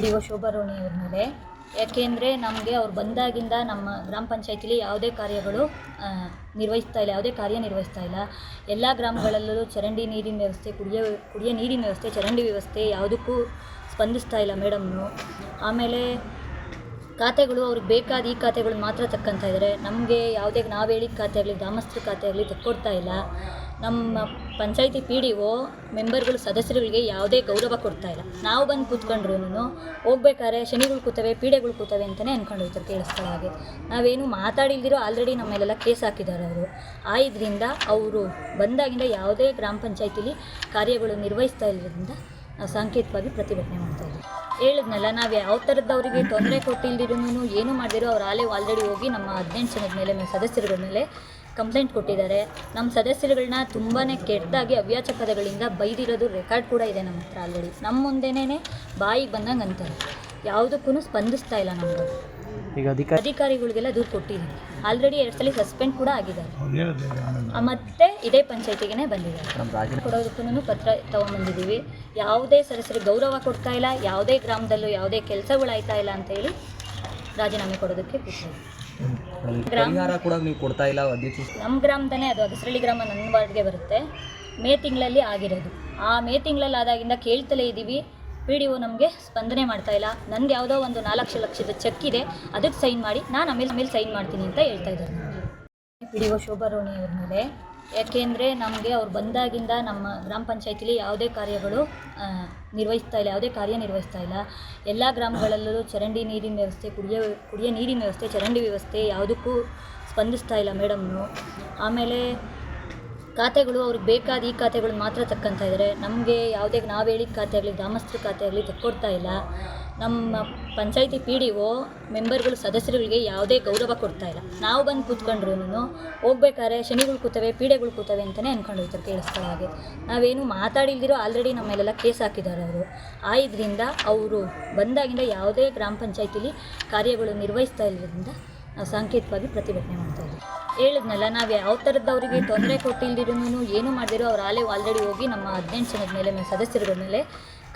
P O ಶೋಭಾರೋಣಿ ಅವ್ರ ಮೇಲೆ ಯಾಕೆಂದರೆ ನಮಗೆ ಅವ್ರು ಬಂದಾಗಿಂದ ನಮ್ಮ ಗ್ರಾಮ ಪಂಚಾಯತಿಲಿ ಯಾವುದೇ ಕಾರ್ಯಗಳು ನಿರ್ವಹಿಸ್ತಾ ಇಲ್ಲ, ಯಾವುದೇ ಕಾರ್ಯ ನಿರ್ವಹಿಸ್ತಾ ಇಲ್ಲ. ಎಲ್ಲ ಗ್ರಾಮಗಳಲ್ಲೂ ಚರಂಡಿ ನೀರಿನ ವ್ಯವಸ್ಥೆ, ಕುಡಿಯೋ ಕುಡಿಯೋ ನೀರಿನ ವ್ಯವಸ್ಥೆ, ಚರಂಡಿ ವ್ಯವಸ್ಥೆ ಯಾವುದಕ್ಕೂ ಸ್ಪಂದಿಸ್ತಾ ಇಲ್ಲ ಮೇಡಮ್ನು. ಆಮೇಲೆ ಖಾತೆಗಳು, ಅವ್ರಿಗೆ ಬೇಕಾದ ಈ ಖಾತೆಗಳು ಮಾತ್ರ ತಕ್ಕಂತ ಇದ್ದಾರೆ ನಮಗೆ ಯಾವುದೇ, ನಾವು ಹೇಳಿದ ಖಾತೆ ಆಗಲಿ ಗ್ರಾಮಸ್ಥರ ಖಾತೆ ಆಗಲಿ ತಕ್ಕೊಡ್ತಾ ಇಲ್ಲ. ನಮ್ಮ ಪಂಚಾಯಿತಿ ಪಿ ಡಿ ಒ ಮೆಂಬರ್ಗಳು, ಸದಸ್ಯರುಗಳಿಗೆ ಯಾವುದೇ ಗೌರವ ಕೊಡ್ತಾ ಇಲ್ಲ. ನಾವು ಬಂದು ಕೂತ್ಕೊಂಡ್ರು ಹೋಗ್ಬೇಕಾದ್ರೆ ಶನಿಗಳು ಕೂತವೆ ಪೀಡೆಗಳು ಕೂತವೆ ಅಂತಲೇ ಅಂದ್ಕೊಂಡು ಹೋಗ್ತಾರೆ ಕೇಳಿಸ್ಕೊಳ್ಳೋ ಹಾಗೆ. ನಾವೇನು ಮಾತಾಡಿಲ್ದಿರೋ ಆಲ್ರೆಡಿ ನಮ್ಮ ಮೇಲೆಲ್ಲ ಕೇಸ್ ಹಾಕಿದ್ದಾರೆ ಅವರು. ಆ ಇದರಿಂದ ಅವರು ಬಂದಾಗಿಂದ ಯಾವುದೇ ಗ್ರಾಮ ಪಂಚಾಯತಿಲಿ ಕಾರ್ಯಗಳು ನಿರ್ವಹಿಸ್ತಾ ಇರೋದ್ರಿಂದ ನಾವು ಸಾಂಕೇತಿಕವಾಗಿ ಪ್ರತಿಭಟನೆ ಮಾಡ್ತಾ ಇದ್ದೀವಿ. ಹೇಳಿದ್ನಲ್ಲ, ನಾವು ಯಾವ ಥರದವರಿಗೆ ತೊಂದರೆ ಕೊಟ್ಟಿಲ್ದಿರೂ ಏನು ಮಾಡಿದಿರೋ ಅವ್ರು ಆಲೇ ಆಲ್ರೆಡಿ ಹೋಗಿ ನಮ್ಮ ಹದಿನೆಂಟು ಜನದ ಮೇಲೆ, ನಮ್ಮ ಸದಸ್ಯರುಗಳ ಮೇಲೆ ಕಂಪ್ಲೇಂಟ್ ಕೊಟ್ಟಿದ್ದಾರೆ. ನಮ್ಮ ಸದಸ್ಯರುಗಳನ್ನ ತುಂಬಾ ಕೆಟ್ಟದಾಗಿ ಅವ್ಯಾಚ ಪದಗಳಿಂದ ಬೈದಿರೋದು ರೆಕಾರ್ಡ್ ಕೂಡ ಇದೆ ನಮ್ಮ ಹತ್ರ ಆಲ್ರೆಡಿ ನಮ್ಮ ಮುಂದೆನೇ ಬಾಯಿಗೆ ಬಂದಂಗೆ ಅಂತಾರೆ. ಯಾವುದಕ್ಕೂ ಸ್ಪಂದಿಸ್ತಾ ಇಲ್ಲ ನಮ್ಮದು ಈಗ ಅಧಿಕಾರಿ ಅಧಿಕಾರಿಗಳಿಗೆಲ್ಲ ದೂರು ಕೊಟ್ಟಿದ್ದೀನಿ. ಆಲ್ರೆಡಿ ಎರಡು ಸಲ ಸಸ್ಪೆಂಡ್ ಕೂಡ ಆಗಿದ್ದಾರೆ. ಆ, ಮತ್ತೆ ಇದೇ ಪಂಚಾಯತಿಗೆ ಬಂದಿದ್ದಾರೆ. ಕೊಡೋದಕ್ಕೂ ಪತ್ರ ತಗೊಂಬಂದಿದ್ದೀವಿ. ಯಾವುದೇ ಸದಸ್ಯರಿಗೆ ಗೌರವ ಕೊಡ್ತಾ ಇಲ್ಲ ಯಾವುದೇ ಗ್ರಾಮದಲ್ಲೂ ಯಾವುದೇ ಕೆಲಸಗಳಾಯ್ತಾ ಇಲ್ಲ ಅಂತ ಹೇಳಿ ರಾಜೀನಾಮೆ ಕೊಡೋದಕ್ಕೆ ಕೂತಿದ್ದೀವಿ. ಗ್ರಾಮ ಪರಿಹಾರ ಕೂಡ ನೀವು ಕೊಡ್ತಾ ಇಲ್ಲ ಅಧ್ಯಕ್ಷ ನಮ್ಮ ಗ್ರಾಮದನೇ ಅದು ಅಗಸರಳ್ಳಿ ಗ್ರಾಮ ನನ್ನ ವಾರ್ಡ್ಗೆ ಬರುತ್ತೆ. ಮೇ ತಿಂಗಳಲ್ಲಿ ಆಗಿರೋದು. ಆ ಮೇ ತಿಂಗಳಲ್ಲಿ ಆದಾಗಿಂದ ಕೇಳ್ತಲೇ ಇದ್ದೀವಿ. ಪಿ ಡಿ ಒ ನಮಗೆ ಸ್ಪಂದನೆ ಮಾಡ್ತಾ ಇಲ್ಲ. ನನಗೆ ಯಾವುದೋ ಒಂದು ನಾಲ್ಕು ಲಕ್ಷದ ಚೆಕ್ ಇದೆ. ಅದಕ್ಕೆ ಸೈನ್ ಮಾಡಿ, ನಾನು ಆಮೇಲೆ ಆಮೇಲೆ ಸೈನ್ ಮಾಡ್ತೀನಿ ಅಂತ ಹೇಳ್ತಾ ಇದ್ದಾರೆ. ಪಿ ಡಿ ಒ ಶೋಭಾರೋಣಿ ಮೇಲೆ. ಯಾಕೆಂದರೆ ನಮಗೆ ಅವ್ರು ಬಂದಾಗಿಂದ ನಮ್ಮ ಗ್ರಾಮ ಪಂಚಾಯತಿಲಿ ಯಾವುದೇ ಕಾರ್ಯಗಳು ನಿರ್ವಹಿಸ್ತಾ ಇಲ್ಲ, ಯಾವುದೇ ಕಾರ್ಯ ನಿರ್ವಹಿಸ್ತಾ ಇಲ್ಲ. ಎಲ್ಲ ಗ್ರಾಮಗಳಲ್ಲೂ ಚರಂಡಿ ನೀರಿನ ವ್ಯವಸ್ಥೆ, ಕುಡಿಯೋ ಕುಡಿಯೋ ನೀರಿನ ವ್ಯವಸ್ಥೆ, ಚರಂಡಿ ವ್ಯವಸ್ಥೆ ಯಾವುದಕ್ಕೂ ಸ್ಪಂದಿಸ್ತಾ ಇಲ್ಲ ಮೇಡಮ್ನು. ಆಮೇಲೆ ಖಾತೆಗಳು, ಅವ್ರಿಗೆ ಬೇಕಾದ ಈ ಖಾತೆಗಳು ಮಾತ್ರ ತಕ್ಕಂತ ಇದ್ದಾರೆ ನಮಗೆ ಯಾವುದೇ, ನಾವು ಹೇಳಿದ ಖಾತೆ ಆಗಲಿ, ಗ್ರಾಮಸ್ಥರ ಖಾತೆ ಆಗಲಿ ತಕ್ಕೊಡ್ತಾ ಇಲ್ಲ. ನಮ್ಮ ಪಂಚಾಯಿತಿ ಪಿ ಡಿ ಒ ಮೆಂಬರ್ಗಳು, ಸದಸ್ಯರುಗಳಿಗೆ ಯಾವುದೇ ಗೌರವ ಕೊಡ್ತಾ ಇಲ್ಲ. ನಾವು ಬಂದು ಕೂತ್ಕೊಂಡ್ರು ಹೋಗ್ಬೇಕಾದ್ರೆ ಶನಿಗಳು ಕೂತವೆ ಪೀಡೆಗಳು ಕೂತವೆ ಅಂತಲೇ ಅಂದ್ಕೊಂಡಿರ್ತಾರೆ ಕೇಳಿಸ್ತಾ ಹಾಗೆ. ನಾವೇನು ಮಾತಾಡಿಲ್ದಿರೋ ಆಲ್ರೆಡಿ ನಮ್ಮ ಮೇಲೆಲ್ಲ ಕೇಸ್ ಹಾಕಿದ್ದಾರೆ ಅವರು. ಆ ಅವರು ಬಂದಾಗಿಂದ ಯಾವುದೇ ಗ್ರಾಮ ಪಂಚಾಯಿತಿಲಿ ಕಾರ್ಯಗಳು ನಿರ್ವಹಿಸ್ತಾ ಇಲ್ಲದ್ರಿಂದ ನಾವು ಸಾಂಕೇತಿಕವಾಗಿ ಪ್ರತಿಭಟನೆ ಮಾಡ್ತಾ ಇದ್ದೀವಿ. ಹೇಳಿದ್ನಲ್ಲ, ನಾವು ಯಾವ ಥರದವರಿಗೆ ತೊಂದರೆ ಕೊಟ್ಟಿಲ್ದಿರೂ ಏನು ಮಾಡಿದಿರೋ ಅವ್ರು ಆಲೇ ಆಲ್ರೆಡಿ ಹೋಗಿ ನಮ್ಮ ಹದಿನೆಂಟು ಜನದ ಮೇಲೆ, ನಮ್ಮ ಸದಸ್ಯರುಗಳ ಮೇಲೆ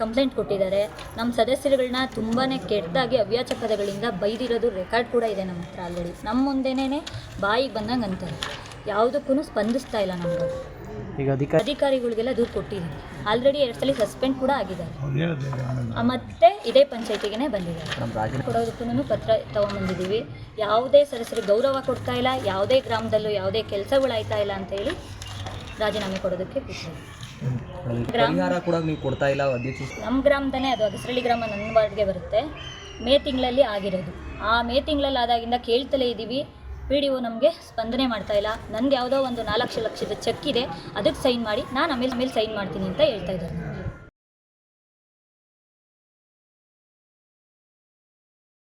ಕಂಪ್ಲೇಂಟ್ ಕೊಟ್ಟಿದ್ದಾರೆ. ನಮ್ಮ ಸದಸ್ಯರುಗಳನ್ನ ತುಂಬಾ ಕೆಟ್ಟದಾಗಿ ಅವ್ಯಾಚ ಪದಗಳಿಂದ ಬೈದಿರೋದು ರೆಕಾರ್ಡ್ ಕೂಡ ಇದೆ ನಮ್ಮ ಹತ್ರ ಆಲ್ರೆಡಿ ನಮ್ಮ ಮುಂದೆನೇ ಬಾಯಿಗೆ ಬಂದಂಗೆ ಅಂತಾರೆ. ಯಾವುದಕ್ಕೂ ಸ್ಪಂದಿಸ್ತಾ ಇಲ್ಲ ನಮ್ಮದು ಈಗ ಅಧಿಕಾರಿ ಅಧಿಕಾರಿಗಳಿಗೆಲ್ಲ ದೂರು ಕೊಟ್ಟಿದ್ದೀನಿ. ಆಲ್ರೆಡಿ ಎರಡು ಸಲ ಸಸ್ಪೆಂಡ್ ಕೂಡ ಆಗಿದ್ದಾರೆ. ಮತ್ತೆ ಇದೇ ಪಂಚಾಯತಿಗೆ ಬಂದಿದ್ದಾರೆ. ಕೊಡೋದಕ್ಕೂ ಪತ್ರ ತಗೊಂಬಂದಿದ್ದೀವಿ ಯಾವುದೇ ಸದಸ್ಯರಿಗೆ ಗೌರವ ಕೊಡ್ತಾ ಇಲ್ಲ ಯಾವುದೇ ಗ್ರಾಮದಲ್ಲೂ ಯಾವುದೇ ಕೆಲಸಗಳಾಯ್ತಾ ಇಲ್ಲ ಅಂತ ಹೇಳಿ ರಾಜೀನಾಮೆ ಕೊಡೋದಕ್ಕೆ ಕೂಡ ನೀವು ಕೊಡ್ತಾ ಇಲ್ಲ ಅಧ್ಯಕ್ಷ ನಮ್ಮ ಗ್ರಾಮದೇ ಅದು ಅಗಸರಳ್ಳಿ ಗ್ರಾಮ ನನ್ನ ವಾರ್ಡ್ಗೆ ಬರುತ್ತೆ. ಮೇ ತಿಂಗಳಲ್ಲಿ ಆಗಿರೋದು. ಆ ಮೇ ತಿಂಗಳಲ್ಲಿ ಆದಾಗಿಂದ ಕೇಳ್ತಲೇ ಇದ್ದೀವಿ. ಪಿ ಡಿ ಒ ನಮಗೆ ಸ್ಪಂದನೆ ಮಾಡ್ತಾ ಇಲ್ಲ. ನನಗೆ ಯಾವುದೋ ಒಂದು ನಾಲ್ಕು ಲಕ್ಷದ ಚೆಕ್ ಇದೆ. ಅದಕ್ಕೆ ಸೈನ್ ಮಾಡಿ, ನಾನು ಆಮೇಲೆ ಆಮೇಲೆ ಸೈನ್ ಮಾಡ್ತೀನಿ ಅಂತ ಹೇಳ್ತಾ ಇದ್ದಾರೆ.